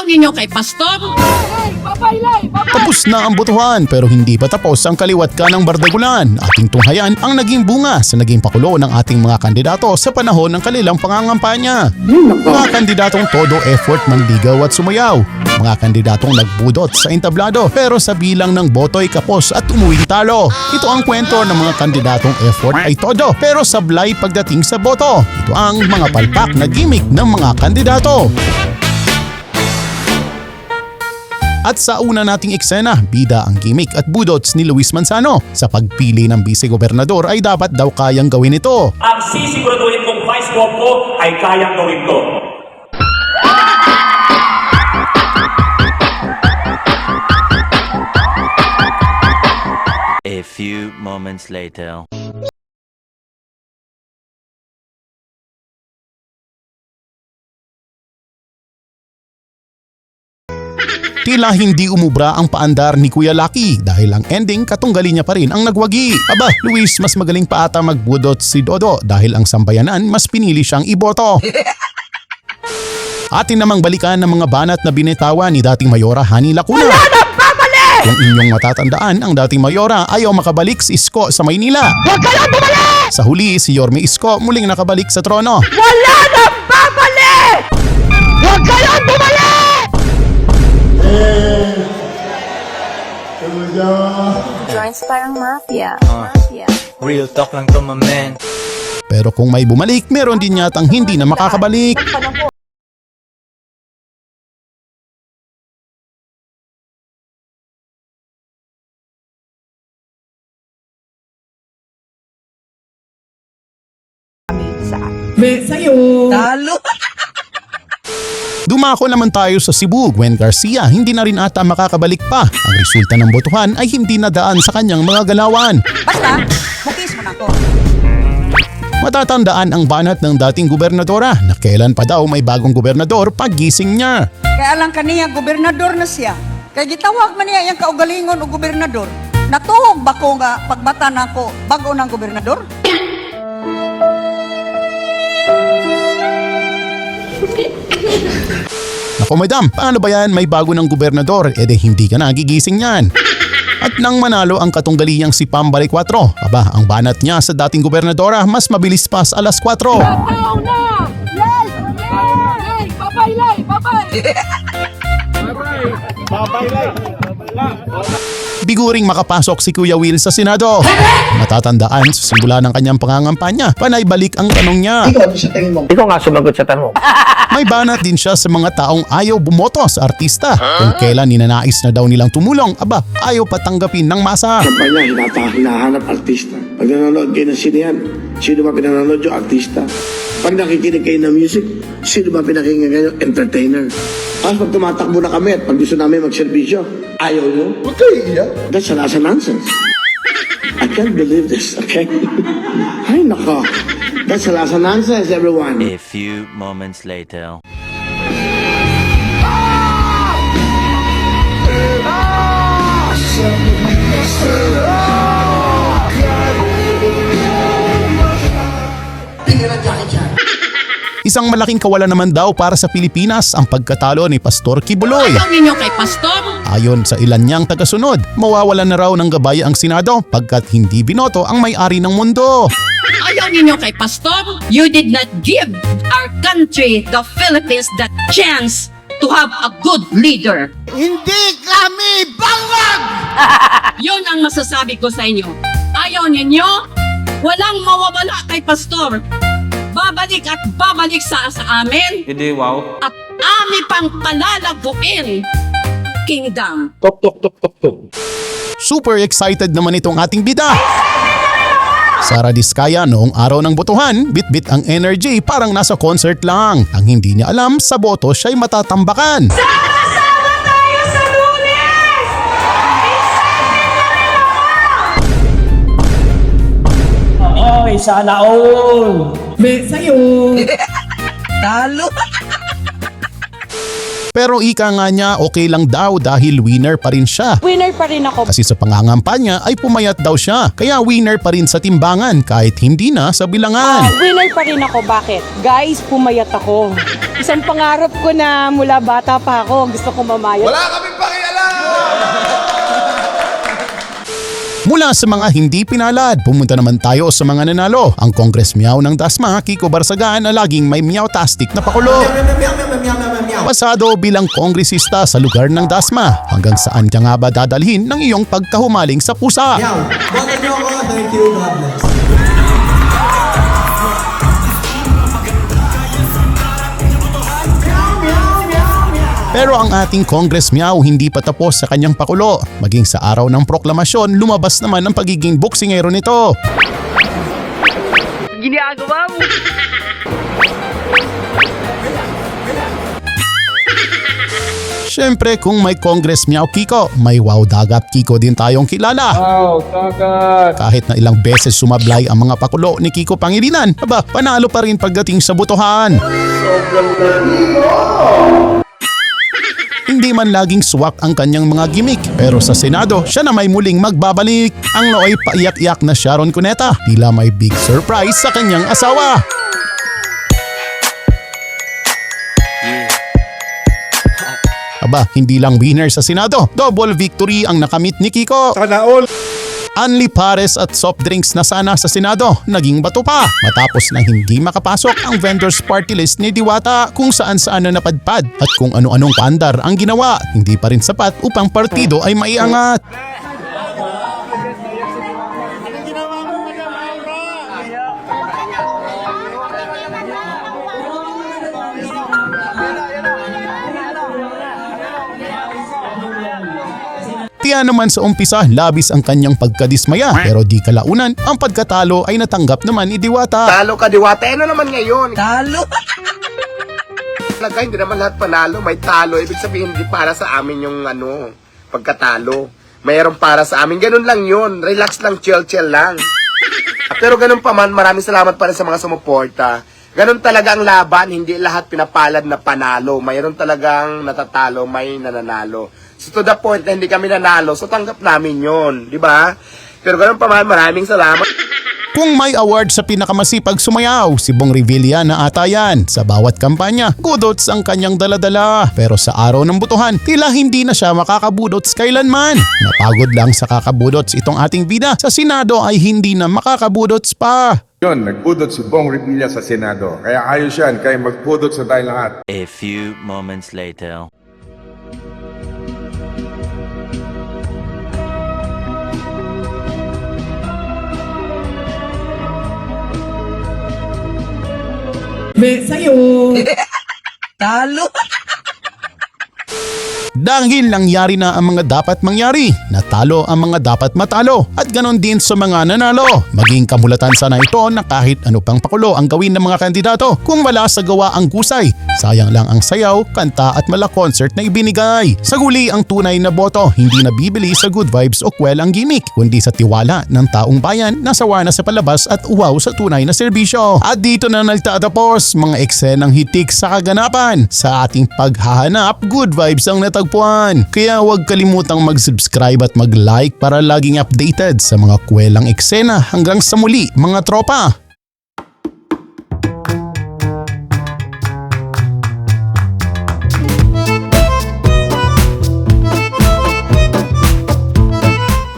Ayaw ninyo kay Pastor? Tapos na ang botohan pero hindi pa tapos ang kaliwat ka ng bardagulan. Ating tunghayan ang naging bunga sa naging pakulo ng ating mga kandidato sa panahon ng kanilang pangangampanya. Mga kandidatong todo effort manligaw at sumayaw. Mga kandidatong nagbudot sa entablado pero sa bilang ng boto'y kapos at umuwing talo. Ito ang kwento ng mga kandidatong effort ay todo pero sablay pagdating sa boto. Ito ang mga palpak na gimmick ng mga kandidato. At sa una nating eksena, bida ang gimmick at budots ni Luis Manzano. Sa pagpili ng vice-gobernador ay dapat daw kayang gawin ito. Ang sisiguraduhin kong vice cop ko ay kayang gawin to. A few moments later. Tila hindi umubra ang paandar ni Kuya Lucky dahil ang ending katunggali niya pa rin ang nagwagi. Aba, Luis, mas magaling pa ata magbudot si Dodo dahil ang sambayanan mas pinili siyang iboto. Atin namang balikan ng mga banat na binitawan ni dating Mayora Hani Lacuna. Kung inyong matatandaan, ang dating Mayora ayaw makabalik si Isko sa Maynila. Huwag ka lang bumalik! Sa huli, si Yorme Isko muling nakabalik sa trono. Wala nang babalik! Huwag ka lang bumalik! Joints parang mafia. Mafia. Real talk lang to my man Pero kung may bumalik, meron din yatang hindi na makakabalik. Dumako naman tayo sa Cebu, Gwen Garcia hindi na rin ata makakabalik pa. Ang resulta ng botohan ay hindi nadaan sa kanyang mga galawan. Basta, bukis mo na ko. Matatandaan ang banat ng dating gobernadora na kailan pa daw may bagong gobernador paggising niya. Kaya lang kaniya, gobernador na siya. Kaya gitawag man niya yung kaugalingon o gobernador. Natuhog ba ko nga pagbata na ko bago ng gobernador? Naku madam, paano ba yan? May bago ng gobernador? E de hindi ka nagigising yan. At nang manalo ang katunggaliyang si Pambali 4, aba ang banat niya sa dating gobernadora mas mabilis pa sa alas 4. Biguring makapasok si Kuya Will sa Senado. Matatandaan sa simula ng kanyang pangangampanya, panay balik ang tanong niya. Ikaw nga sumagot sa tanong May banat din siya sa mga taong ayaw bumoto sa artista. Kung kailan ninanais na daw nilang tumulong, aba, ayaw patanggapin ng masa. kampanya, hinata, hinahanap artista. Pag nanonood kayo ng sinehan, sino ba pinanonood yung artista? Pag nakikinig kayo ng music, sino ba pinakinggan kayo? Entertainer. Tapos pag tumatakbo na kami at pag gusto namin magservisyo, ayaw nyo? Huwag kayo iiyak. That's a nasa nonsense. I can't believe this, okay? Ay, nako. That's a nasa nonsense, everyone. A few moments later. Isang malaking kawalan naman daw para sa Pilipinas ang pagkatalo ni Pastor Kibuloy. Ayaw ninyo kay Pastor? Ayon sa ilan niyang tagasunod, mawawalan na raw ng gabay ang Senado pagkat hindi binoto ang may-ari ng mundo. Ayaw ninyo kay Pastor? You did not give our country, the Philippines, the chance to have a good leader. Hindi kami bangag! Yun ang masasabi ko sa inyo. Ayaw ninyo? Walang mawawala kay Pastor. Babalik at babalik sa, sa amin Hindi, wow at ami pang palalaguin kingdom. Tok tok tok tok tok Super excited naman itong ating bida. Sara Diskaya noong araw ng botohan, bit-bit ang energy parang nasa concert lang. Ang hindi niya alam, sa boto siya'y matatambakan. Oy, sana all! Talo. Pero ika nga niya okay lang daw dahil winner pa rin siya. Winner pa rin ako. Kasi sa pangangampanya ay pumayat daw siya. Kaya winner pa rin sa timbangan kahit hindi na sa bilangan. winner pa rin ako. Bakit? Guys, pumayat ako. Isang pangarap ko na mula bata pa ako, gusto ko mamayat. Wala Mula sa mga hindi pinalad, pumunta naman tayo sa mga nanalo. Ang Congress Meow ng Dasma, Kiko Barsagan na laging may meow-tastic na pakulo. Pasado bilang kongresista sa lugar ng Dasma. Hanggang saan ka nga ba dadalhin ng iyong pagkahumaling sa pusa? Pero ang ating Congress Meow hindi pa tapos sa kanyang pakulo. Maging sa araw ng proklamasyon, lumabas naman ang pagiging boksingero nito. Ginagawa mo. Siyempre kung may Congress Meow Kiko, may Wow Dagat Kiko din tayong kilala. Wow, dagat. Kahit na ilang beses sumablay ang mga pakulo ni Kiko Pangilinan, aba, panalo pa rin pagdating sa botohan. Hindi man laging swak ang kanyang mga gimmick, pero sa Senado, siya na may muling magbabalik. Ang nooy paiyak-iyak na Sharon Cuneta, tila may big surprise sa kanyang asawa. Aba, hindi lang winner sa Senado, double victory ang nakamit ni Kiko. Sana all. Anli Pares at soft drinks na sana sa Senado, naging bato pa. Matapos na hindi makapasok ang vendors party list ni Diwata kung saan saan na napadpad at kung ano-anong pandar ang ginawa, hindi pa rin sapat upang partido ay maiangat. Tiyan naman sa umpisa, labis ang kanyang pagkadismaya pero di kalaunan, ang pagkatalo ay natanggap naman ni Diwata. Talo ka, Diwata. Ano naman ngayon? Talo. Talaga, hindi naman lahat panalo. May talo. Ibig sabihin, hindi para sa amin yung ano, pagkatalo. Mayroon para sa amin. Ganun lang yun. Relax lang, chill-chill lang. Pero ganun pa man, maraming salamat pa rin sa mga sumuporta. Ganun talaga ang laban, hindi lahat pinapalad na panalo. Mayroon talagang natatalo, may nananalo. So to the point na hindi kami nanalo, so tanggap namin yon, di ba? Pero ganun pa man, maraming salamat. Kung may award sa pinakamasipag sumayaw, si Bong Revilla na ata yan. Sa bawat kampanya, kudots ang kanyang daladala. Pero sa araw ng butuhan, tila hindi na siya makakabudots kailanman. Napagod lang sa kakabudots itong ating bida. Sa Senado ay hindi na makakabudots pa. Yun, nagpudot si Bong Revilla sa Senado. Kaya ayos yan, kaya magpudot sa tayong lahat. A few moments later. Talo. Dahil nangyari na ang mga dapat mangyari, natalo ang mga dapat matalo at ganon din sa mga nanalo. Maging kamulatan sana ito na kahit ano pang pakulo ang gawin ng mga kandidato kung wala sa gawa ang kusay. Sayang lang ang sayaw, kanta at mala concert na ibinigay. Sa guli ang tunay na boto, hindi nabibili sa good vibes o kwel ang gimmick, kundi sa tiwala ng taong bayan na sawa na sa palabas at uwaw sa tunay na serbisyo. At dito na nagtatapos mga eksenang hitik sa kaganapan. Sa ating paghahanap, good vibes ang natagpuan. Kaya huwag kalimutang mag-subscribe at mag-like para laging updated sa mga kwelang eksena hanggang sa muli mga tropa.